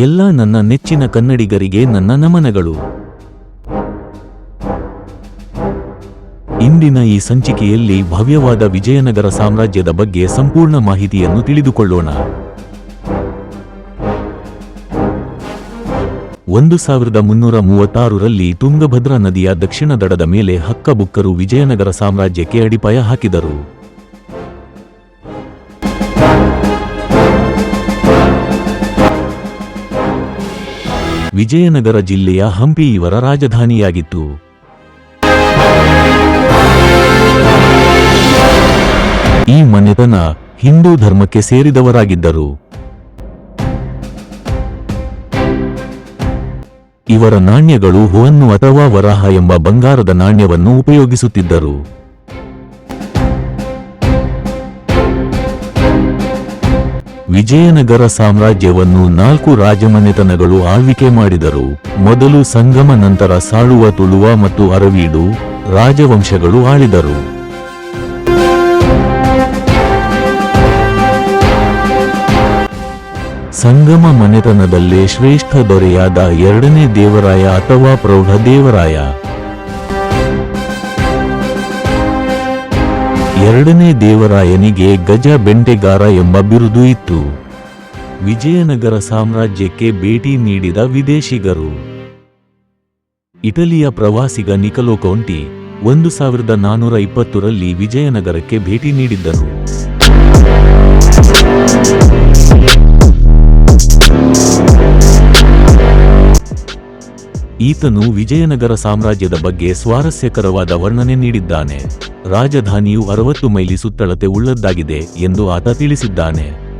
ಎಲ್ಲ ನನ್ನ ನೆಚ್ಚಿನ ಕನ್ನಡಿಗರಿಗೆ ನನ್ನ ನಮನಗಳು. ಇಂದಿನ ಈ ಸಂಚಿಕೆಯಲ್ಲಿ ಭವ್ಯವಾದ ವಿಜಯನಗರ ಸಾಮ್ರಾಜ್ಯದ ಬಗ್ಗೆ ಸಂಪೂರ್ಣ ಮಾಹಿತಿಯನ್ನು ತಿಳಿದುಕೊಳ್ಳೋಣ. ಒಂದು ಸಾವಿರದ ಮುನ್ನೂರ ಮೂವತ್ತಾರರಲ್ಲಿ ತುಂಗಭದ್ರಾ ನದಿಯ ದಕ್ಷಿಣ ದಡದ ಮೇಲೆ ಹಕ್ಕಬುಕ್ಕರು ವಿಜಯನಗರ ಸಾಮ್ರಾಜ್ಯಕ್ಕೆ ಅಡಿಪಾಯ ಹಾಕಿದರು. ವಿಜಯನಗರ ಜಿಲ್ಲೆಯ ಹಂಪಿ ಇವರ ರಾಜಧಾನಿಯಾಗಿತ್ತು. ಈ ಮನೆತನ ಹಿಂದೂ ಧರ್ಮಕ್ಕೆ ಸೇರಿದವರಾಗಿದ್ದರು. ಇವರ ನಾಣ್ಯಗಳು ಹುವನ್ನು ಅಥವಾ ವರಾಹ ಎಂಬ ಬಂಗಾರದ ನಾಣ್ಯವನ್ನು ಉಪಯೋಗಿಸುತ್ತಿದ್ದರು. ವಿಜಯನಗರ ಸಾಮ್ರಾಜ್ಯವನ್ನು ನಾಲ್ಕು ರಾಜಮನೆತನಗಳು ಆಳ್ವಿಕೆ ಮಾಡಿದರು. ಮೊದಲು ಸಂಗಮ, ನಂತರ ಸಾಳುವ, ತುಳುವ ಮತ್ತು ಅರವೀಡು ರಾಜವಂಶಗಳು ಆಳಿದರು. ಸಂಗಮ ಮನೆತನದಲ್ಲೇ ಶ್ರೇಷ್ಠ ದೊರೆಯಾದ ಎರಡನೇ ದೇವರಾಯ ಅಥವಾ ಪ್ರೌಢ ದೇವರಾಯ. ಎರಡನೇ ದೇವರಾಯನಿಗೆ ಗಜ ಬೆಂಟೆಗಾರ ಎಂಬ ಬಿರುದು ಇತ್ತು. ವಿಜಯನಗರ ಸಾಮ್ರಾಜ್ಯಕ್ಕೆ ಭೇಟಿ ನೀಡಿದ ವಿದೇಶಿಗರು. ಇಟಲಿಯ ಪ್ರವಾಸಿಗ ನಿಕಲೋ ಕೌಂಟಿ ಒಂದು ಸಾವಿರದ ನಾನೂರ ಇಪ್ಪತ್ತರಲ್ಲಿ ವಿಜಯನಗರಕ್ಕೆ ಭೇಟಿ ನೀಡಿದ್ದರು. ಈತನು ವಿಜಯನಗರ ಸಾಮ್ರಾಜ್ಯದ ಬಗ್ಗೆ ಸ್ವಾರಸ್ಯಕರವಾದ ವರ್ಣನೆ ನೀಡಿದ್ದಾನೆ. ರಾಜಧಾನಿಯು ಅರವತ್ತು ಮೈಲಿ ಸುತ್ತಳತೆ ಉಳ್ಳದ್ದಾಗಿದೆ ಎಂದು ಆತ ತಿಳಿಸಿದ್ದಾನೆ.